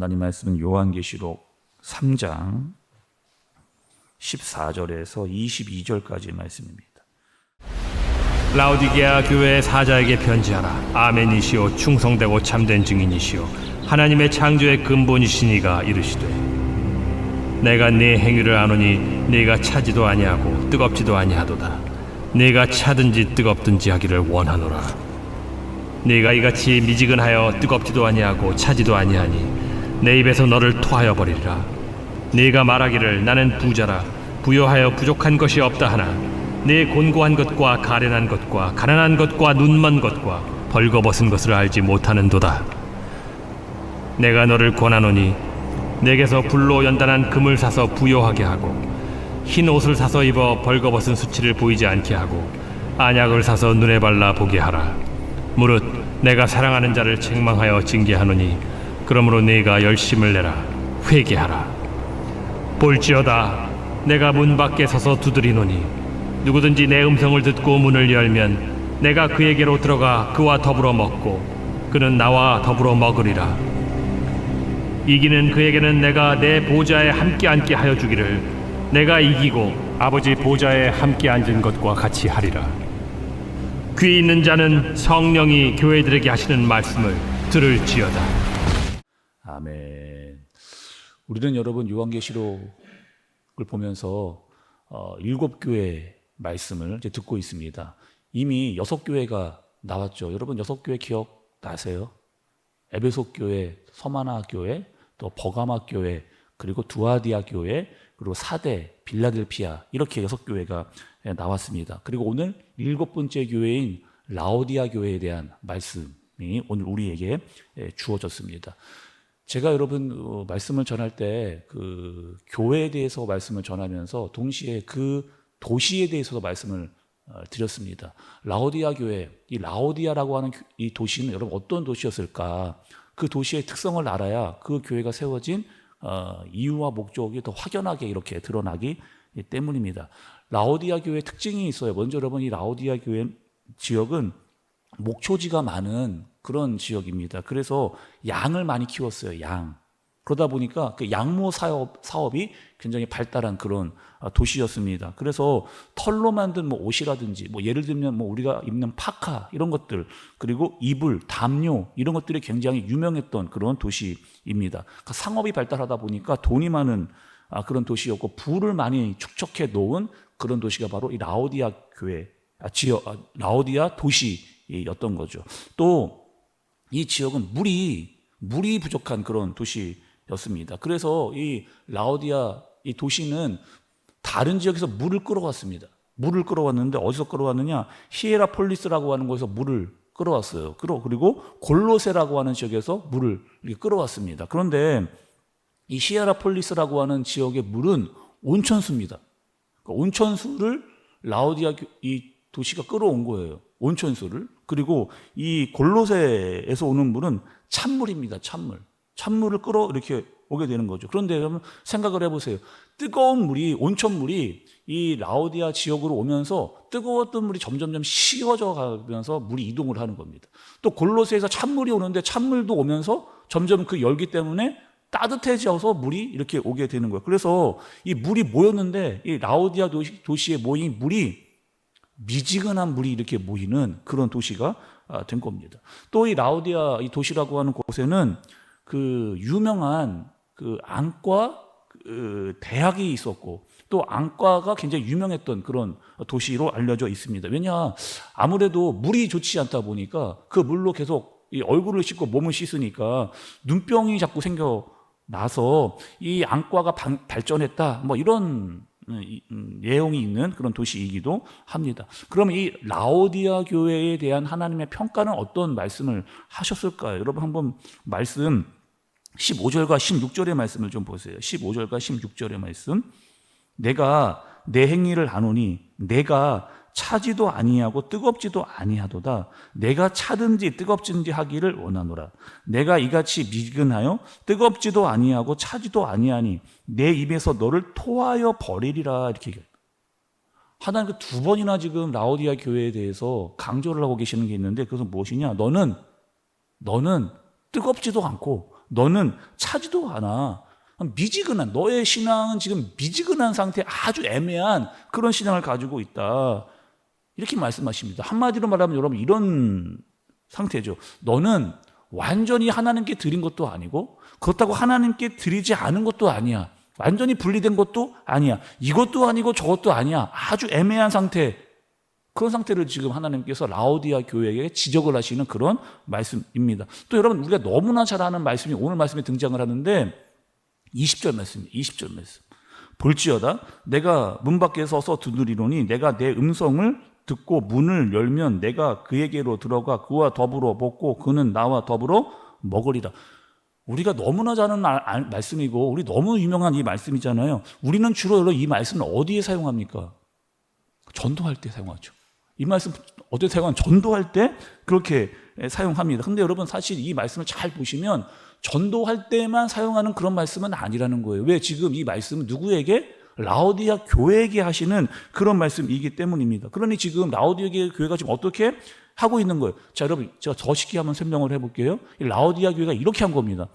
하나님 말씀은 요한계시록 3장 14절에서 22절까지 말씀입니다. 라우디게아 교회의 사자에게 편지하라. 아멘이시오 충성되고 참된 증인이시오 하나님의 창조의 근본이시니가 이르시되 내가 네 행위를 아노니 네가 차지도 아니하고 뜨겁지도 아니하도다. 네가 차든지 뜨겁든지 하기를 원하노라. 네가 이같이 미지근하여 뜨겁지도 아니하고 차지도 아니하니 내 입에서 너를 토하여 버리리라. 네가 말하기를 나는 부자라 부여하여 부족한 것이 없다 하나 네 곤고한 것과 가련한 것과 가난한 것과 눈먼 것과 벌거벗은 것을 알지 못하는도다. 내가 너를 권하노니 내게서 불로 연단한 금을 사서 부여하게 하고 흰 옷을 사서 입어 벌거벗은 수치를 보이지 않게 하고 안약을 사서 눈에 발라 보게 하라. 무릇 내가 사랑하는 자를 책망하여 징계하노니 그러므로 네가 열심을 내라. 회개하라. 볼지어다 내가 문 밖에 서서 두드리노니 누구든지 내 음성을 듣고 문을 열면 내가 그에게로 들어가 그와 더불어 먹고 그는 나와 더불어 먹으리라. 이기는 그에게는 내가 내 보좌에 함께 앉게 하여 주기를 내가 이기고 아버지 보좌에 함께 앉은 것과 같이 하리라. 귀 있는 자는 성령이 교회들에게 하시는 말씀을 들을지어다 아멘. 우리는 여러분 요한계시록을 보면서 어, 일곱 교회 말씀을 이제 듣고 있습니다. 이미 여섯 교회가 나왔죠. 여러분 여섯 교회 기억 나세요? 에베소 교회, 서마나 교회, 또 버가마 교회, 그리고 두아디아 교회, 그리고 사대, 빌라델피아 이렇게 여섯 교회가 예, 나왔습니다. 그리고 오늘 일곱 번째 교회인 라오디아 교회에 대한 말씀이 오늘 우리에게 예, 주어졌습니다. 제가 여러분 어, 말씀을 전할 때 그 교회에 대해서 말씀을 전하면서 동시에 그 도시에 대해서도 말씀을 어, 드렸습니다. 라오디아 교회, 이 라오디아라고 하는 교- 이 도시는 여러분 어떤 도시였을까? 그 도시의 특성을 알아야 그 교회가 세워진 어, 이유와 목적이 더 확연하게 이렇게 드러나기 때문입니다. 라오디아 교회 특징이 있어요. 먼저 여러분 이 라오디아 교회 지역은 목초지가 많은 그런 지역입니다. 그래서 양을 많이 키웠어요. 양. 그러다 보니까 그 양모 사업, 사업이 굉장히 발달한 그런 아, 도시였습니다. 그래서 털로 만든 뭐 옷이라든지 뭐 예를 들면 뭐 우리가 입는 파카 이런 것들 그리고 이불, 담요 이런 것들이 굉장히 유명했던 그런 도시입니다. 그러니까 상업이 발달하다 보니까 돈이 많은 아, 그런 도시였고 부를 많이 축적해 놓은 그런 도시가 바로 이 라오디아 교회 아, 지역 아, 라오디아 도시였던 거죠. 또 이 지역은 물이 물이 부족한 그런 도시였습니다. 그래서 이 라오디아 이 도시는 다른 지역에서 물을 끌어왔습니다. 물을 끌어왔는데 어디서 끌어왔느냐? 히에라폴리스라고 하는 곳에서 물을 끌어왔어요. 그리고 골로세라고 하는 지역에서 물을 끌어왔습니다. 그런데 이 히에라폴리스라고 하는 지역의 물은 온천수입니다. 그러니까 온천수를 라오디아 교- 이 도시가 끌어온 거예요. 온천수를. 그리고 이 골로새에서 오는 물은 찬물입니다. 찬물. 찬물을 끌어 이렇게 오게 되는 거죠. 그런데 여러분 생각을 해보세요. 뜨거운 물이 온천물이 이 라오디아 지역으로 오면서 뜨거웠던 물이 점점점 식어져 가면서 물이 이동을 하는 겁니다. 또 골로새에서 찬물이 오는데 찬물도 오면서 점점 그 열기 때문에 따뜻해져서 물이 이렇게 오게 되는 거예요. 그래서 이 물이 모였는데 이 라오디아 도시, 도시에 모인 물이 미지근한 물이 이렇게 모이는 그런 도시가 아, 된 겁니다. 또 이 라오디아 이 도시라고 하는 곳에는 그 유명한 그 안과 그 대학이 있었고 또 안과가 굉장히 유명했던 그런 도시로 알려져 있습니다. 왜냐 아무래도 물이 좋지 않다 보니까 그 물로 계속 이 얼굴을 씻고 몸을 씻으니까 눈병이 자꾸 생겨 나서 이 안과가 방- 발전했다. 뭐 이런 내용이 있는 그런 도시이기도 합니다. 그럼 이 라오디아 교회에 대한 하나님의 평가는 어떤 말씀을 하셨을까요? 여러분 한번 말씀 15절과 16절의 말씀을 좀 보세요. 15절과 16절의 말씀. 내가 내 행위를 아노니 내가 차지도 아니하고 뜨겁지도 아니하도다. 내가 차든지 뜨겁든지 하기를 원하노라. 내가 이같이 미근하여 뜨겁지도 아니하고 차지도 아니하니 내 입에서 너를 토하여 버리리라 이렇게 얘기해요. 하나님 두 번이나 지금 라오디아 교회에 대해서 강조를 하고 계시는 게 있는데 그것은 무엇이냐? 너는 너는 뜨겁지도 않고 너는 차지도 않아. 미지근한 너의 신앙은 지금 미지근한 상태 아주 애매한 그런 신앙을 가지고 있다. 이렇게 말씀하십니다. 한마디로 말하면 여러분 이런 상태죠. 너는 완전히 하나님께 드린 것도 아니고 그렇다고 하나님께 드리지 않은 것도 아니야. 완전히 분리된 것도 아니야. 이것도 아니고 저것도 아니야. 아주 애매한 상태. 그런 상태를 지금 하나님께서 라오디아 교회에게 지적을 하시는 그런 말씀입니다. 또 여러분 우리가 너무나 잘 아는 말씀이 오늘 말씀에 등장을 하는데 20절 말씀입니다. 20절 말씀. 볼지어다 내가 문 밖에 서서 두드리노니 내가 내 음성을 듣고 문을 열면 내가 그에게로 들어가 그와 더불어 먹고 그는 나와 더불어 먹으리라. 우리가 너무나 잘 아는 알- 알- 말씀이고 우리 너무 유명한 이 말씀이잖아요. 우리는 주로 이 말씀을 어디에 사용합니까? 전도할 때 사용하죠. 이 말씀 어디에 사용하면 전도할 때 그렇게 사용합니다. 근데 여러분 사실 이 말씀을 잘 보시면 전도할 때만 사용하는 그런 말씀은 아니라는 거예요. 왜 지금 이 말씀은 누구에게 라오디아 교회에게 하시는 그런 말씀이기 때문입니다. 그러니 지금 라오디아 교회가 지금 어떻게 하고 있는 거예요? 자, 여러분, 제가 더 쉽게 한번 설명을 해볼게요. 이 라오디아 교회가 이렇게 한 겁니다.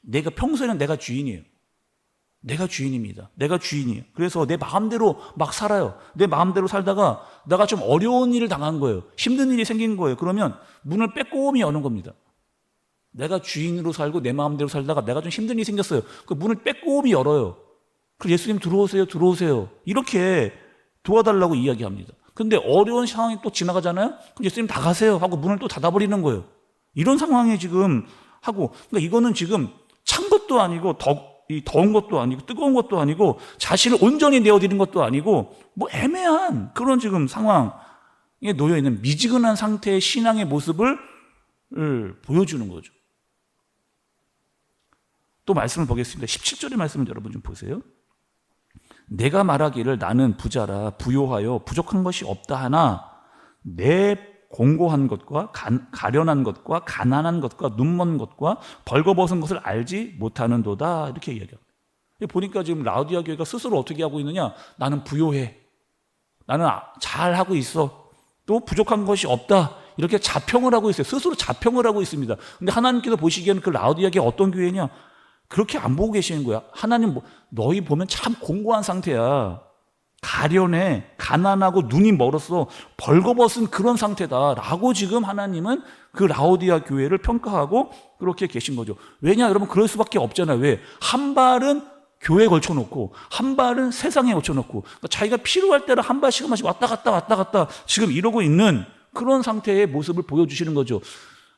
내가 평소에는 내가 주인이에요. 내가 주인입니다. 내가 주인이에요. 그래서 내 마음대로 막 살아요. 내 마음대로 살다가 내가 좀 어려운 일을 당한 거예요. 힘든 일이 생긴 거예요. 그러면 문을 빼꼼히 여는 겁니다. 내가 주인으로 살고 내 마음대로 살다가 내가 좀 힘든 일이 생겼어요. 그 문을 빼꼼히 열어요. 그 예수님 들어오세요, 들어오세요. 이렇게 도와달라고 이야기합니다. 근데 어려운 상황이 또 지나가잖아요? 그럼 예수님 다 가세요 하고 문을 또 닫아버리는 거예요. 이런 상황에 지금 하고, 그러니까 이거는 지금 찬 것도 아니고 더, 이 더운 것도 아니고 뜨거운 것도 아니고 자신을 온전히 내어드린 것도 아니고 뭐 애매한 그런 지금 상황에 놓여 있는 미지근한 상태의 신앙의 모습을 을 보여주는 거죠. 또 말씀을 보겠습니다. 17절의 말씀을 여러분 좀 보세요. 내가 말하기를 나는 부자라 부요하여 부족한 것이 없다 하나 내 공고한 것과 간- 가련한 것과 가난한 것과 눈먼 것과 벌거벗은 것을 알지 못하는 도다 이렇게 이야기합니다. 보니까 지금 라우디아 교회가 스스로 어떻게 하고 있느냐? 나는 부요해. 나는 아- 잘 하고 있어. 또 부족한 것이 없다. 이렇게 자평을 하고 있어요. 스스로 자평을 하고 있습니다. 근데 하나님께서 보시기에는 그 라우디아 교회 어떤 교회냐? 그렇게 안 보고 계시는 거야. 하나님 뭐, 너희 보면 참 공고한 상태야. 가련해, 가난하고 눈이 멀었어, 벌거벗은 그런 상태다 라고 지금 하나님은 그 라오디아 교회를 평가하고 그렇게 계신 거죠. 왜냐, 여러분 그럴 수밖에 없잖아요. 왜? 한 발은 교회에 걸쳐놓고 한 발은 세상에 걸쳐놓고 그러니까 자기가 필요할 때는 한 발씩 한 발씩 왔다 갔다 왔다 갔다 지금 이러고 있는 그런 상태의 모습을 보여주시는 거죠.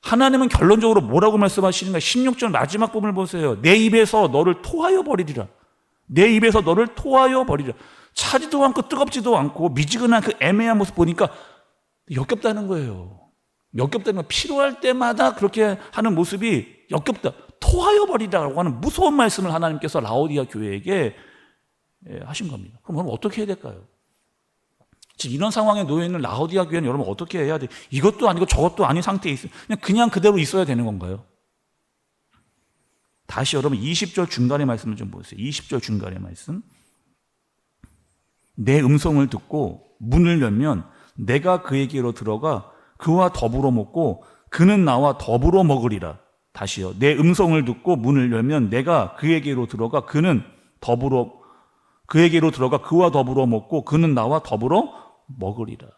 하나님은 결론적으로 뭐라고 말씀하시는가? 16절 마지막 부분을 보세요. 내 입에서 너를 토하여 버리리라. 내 입에서 너를 토하여 버리리라. 차지도 않고 뜨겁지도 않고 미지근한 그 애매한 모습 보니까 역겹다는 거예요. 역겹다는 건 필요할 때마다 그렇게 하는 모습이 역겹다. 토하여 버리라고 하는 무서운 말씀을 하나님께서 라오디아 교회에게 예, 하신 겁니다. 그럼 어떻게 해야 될까요? 지금 이런 상황에 놓여 있는 라오디아 교회는 여러분 어떻게 해야 돼? 이것도 아니고 저것도 아닌 상태에 있어요. 그냥 그냥 그대로 있어야 되는 건가요? 다시 여러분 20절 중간의 말씀을 좀 보세요. 20절 중간의 말씀. 내 음성을 듣고 문을 열면 내가 그에게로 들어가 그와 더불어 먹고 그는 나와 더불어 먹으리라. 다시요. 내 음성을 듣고 문을 열면 내가 그에게로 들어가 그는 더불어 그에게로 들어가 그와 더불어 먹고 그는 나와 더불어 먹으리라.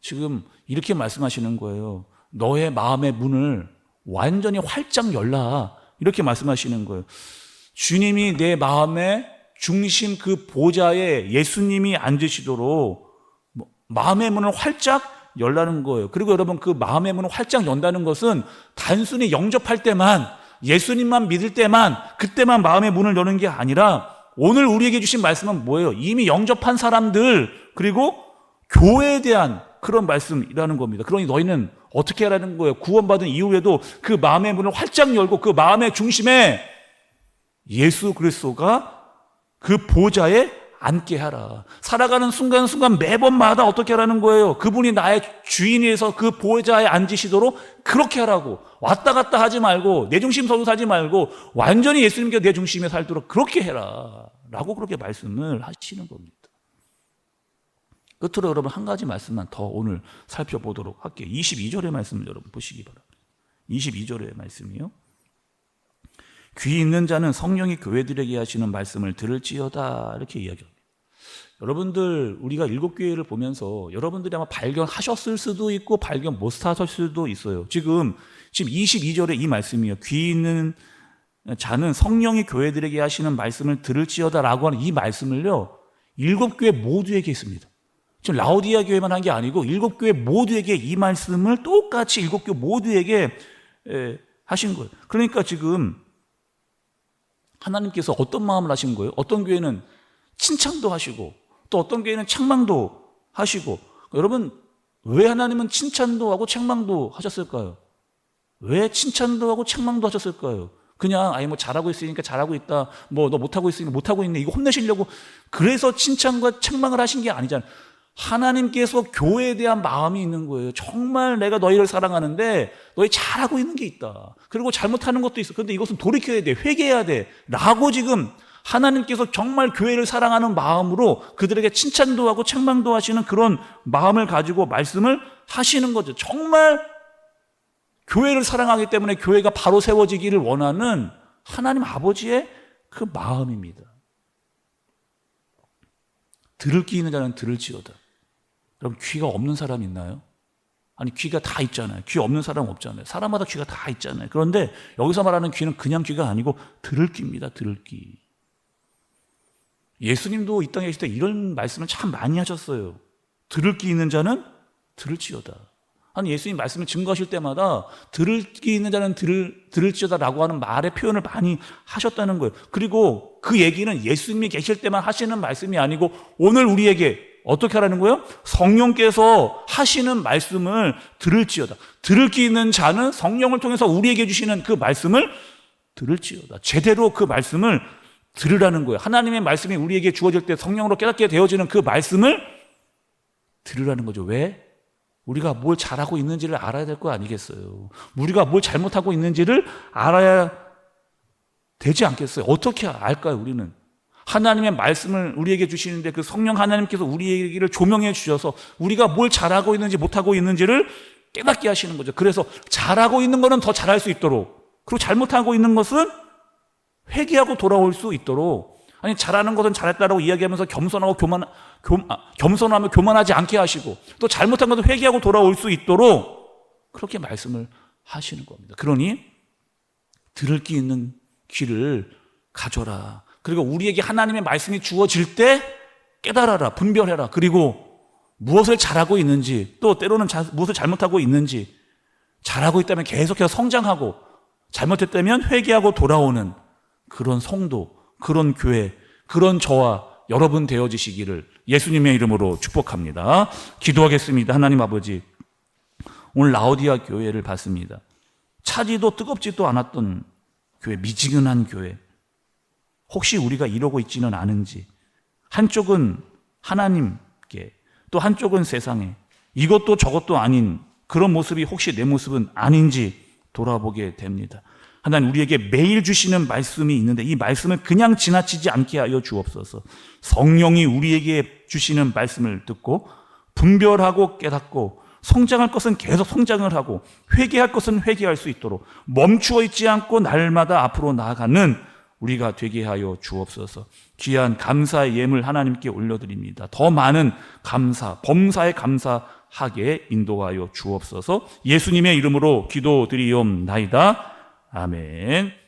지금 이렇게 말씀하시는 거예요. 너의 마음의 문을 완전히 활짝 열라. 이렇게 말씀하시는 거예요. 주님이 내 마음의 중심 그 보좌에 예수님이 앉으시도록 뭐, 마음의 문을 활짝 열라는 거예요. 그리고 여러분 그 마음의 문을 활짝 연다는 것은 단순히 영접할 때만 예수님만 믿을 때만 그때만 마음의 문을 여는 게 아니라 오늘 우리에게 주신 말씀은 뭐예요? 이미 영접한 사람들 그리고 교회에 대한 그런 말씀이라는 겁니다. 그러니 너희는 어떻게 하라는 거예요? 구원받은 이후에도 그 마음의 문을 활짝 열고 그 마음의 중심에 예수 그리스도가 그 보좌에 앉게 하라. 살아가는 순간순간 매번마다 어떻게 하라는 거예요? 그분이 나의 주인에서 그 보좌에 앉으시도록 그렇게 하라고. 왔다 갔다 하지 말고, 내 중심 서로 사지 말고, 완전히 예수님께 내 중심에 살도록 그렇게 해라. 라고 그렇게 말씀을 하시는 겁니다. 끝으로 여러분 한 가지 말씀만 더 오늘 살펴보도록 할게요. 22절의 말씀을 여러분 보시기 바랍니다. 22절의 말씀이요. 귀 있는 자는 성령이 교회들에게 하시는 말씀을 들을지어다 이렇게 이야기합니다. 여러분들 우리가 일곱 교회를 보면서 여러분들이 아마 발견하셨을 수도 있고 발견 못 하셨을 수도 있어요. 지금 지금 22절에 이 말씀이에요. 귀 있는 자는 성령이 교회들에게 하시는 말씀을 들을지어다라고 하는 이 말씀을요. 일곱 교회 모두에게 있습니다. 지금 라오디아 교회만 한 게 아니고 일곱 교회 모두에게 이 말씀을 똑같이 일곱 교회 모두에게 에, 하신 거예요. 그러니까 지금 하나님께서 어떤 마음을 하신 거예요? 어떤 교회는 칭찬도 하시고 또 어떤 교회는 책망도 하시고 여러분 왜 하나님은 칭찬도 하고 책망도 하셨을까요? 왜 칭찬도 하고 책망도 하셨을까요? 그냥 아니 뭐 잘하고 있으니까 잘하고 있다. 뭐 너 못하고 있으니까 못하고 있네. 이거 혼내시려고 그래서 칭찬과 책망을 하신 게 아니잖아요. 하나님께서 교회에 대한 마음이 있는 거예요. 정말 내가 너희를 사랑하는데 너희 잘하고 있는 게 있다. 그리고 잘못하는 것도 있어. 그런데 이것은 돌이켜야 돼. 회개해야 돼. 라고 지금 하나님께서 정말 교회를 사랑하는 마음으로 그들에게 칭찬도 하고 책망도 하시는 그런 마음을 가지고 말씀을 하시는 거죠. 정말 교회를 사랑하기 때문에 교회가 바로 세워지기를 원하는 하나님 아버지의 그 마음입니다. 들을 귀 있는 자는 들을지어다. 여러분 귀가 없는 사람 있나요? 아니 귀가 다 있잖아요. 귀 없는 사람 없잖아요. 사람마다 귀가 다 있잖아요. 그런데 여기서 말하는 귀는 그냥 귀가 아니고 들을 귀입니다. 들을 귀. 예수님도 이 땅에 계실 때 이런 말씀을 참 많이 하셨어요. 들을 귀 있는 자는 들을지어다. 아니 예수님 말씀을 증거하실 때마다 들을 귀 있는 자는 들을 들을지어다라고 하는 말의 표현을 많이 하셨다는 거예요. 그리고 그 얘기는 예수님이 계실 때만 하시는 말씀이 아니고 오늘 우리에게 어떻게 하라는 거예요? 성령께서 하시는 말씀을 들을지어다. 들을 귀 있는 자는 성령을 통해서 우리에게 주시는 그 말씀을 들을지어다. 제대로 그 말씀을 들으라는 거예요. 하나님의 말씀이 우리에게 주어질 때 성령으로 깨닫게 되어지는 그 말씀을 들으라는 거죠. 왜? 우리가 뭘 잘하고 있는지를 알아야 될 거 아니겠어요. 우리가 뭘 잘못하고 있는지를 알아야 되지 않겠어요. 어떻게 알까요, 우리는? 하나님의 말씀을 우리에게 주시는데 그 성령 하나님께서 우리에게를 조명해 주셔서 우리가 뭘 잘하고 있는지 못하고 있는지를 깨닫게 하시는 거죠. 그래서 잘하고 있는 거는 더 잘할 수 있도록 그리고 잘못하고 있는 것은 회개하고 돌아올 수 있도록 아니 잘하는 것은 잘했다라고 이야기하면서 겸손하고 교만 교, 아, 겸손하며 교만하지 않게 하시고 또 잘못한 것은 회개하고 돌아올 수 있도록 그렇게 말씀을 하시는 겁니다. 그러니 들을 귀 있는 귀를 가져라. 그리고 우리에게 하나님의 말씀이 주어질 때 깨달아라, 분별해라. 그리고 무엇을 잘하고 있는지 또 때로는 자, 무엇을 잘못하고 있는지 잘하고 있다면 계속해서 성장하고 잘못했다면 회개하고 돌아오는 그런 성도, 그런 교회, 그런 저와 여러분 되어지시기를 예수님의 이름으로 축복합니다. 기도하겠습니다. 하나님 아버지. 오늘 라오디아 교회를 봤습니다. 차지도 뜨겁지도 않았던 교회, 미지근한 교회. 혹시 우리가 이러고 있지는 않은지. 한쪽은 하나님께, 또 한쪽은 세상에. 이것도 저것도 아닌 그런 모습이 혹시 내 모습은 아닌지 돌아보게 됩니다. 하나님 우리에게 매일 주시는 말씀이 있는데 이 말씀을 그냥 지나치지 않게 하여 주옵소서. 성령이 우리에게 주시는 말씀을 듣고 분별하고 깨닫고 성장할 것은 계속 성장을 하고 회개할 것은 회개할 수 있도록 멈추어 있지 않고 날마다 앞으로 나아가는 우리가 되게 하여 주옵소서. 귀한 감사의 예물 하나님께 올려드립니다. 더 많은 감사, 범사에 감사하게 인도하여 주옵소서. 예수님의 이름으로 기도드리옵나이다. 아멘.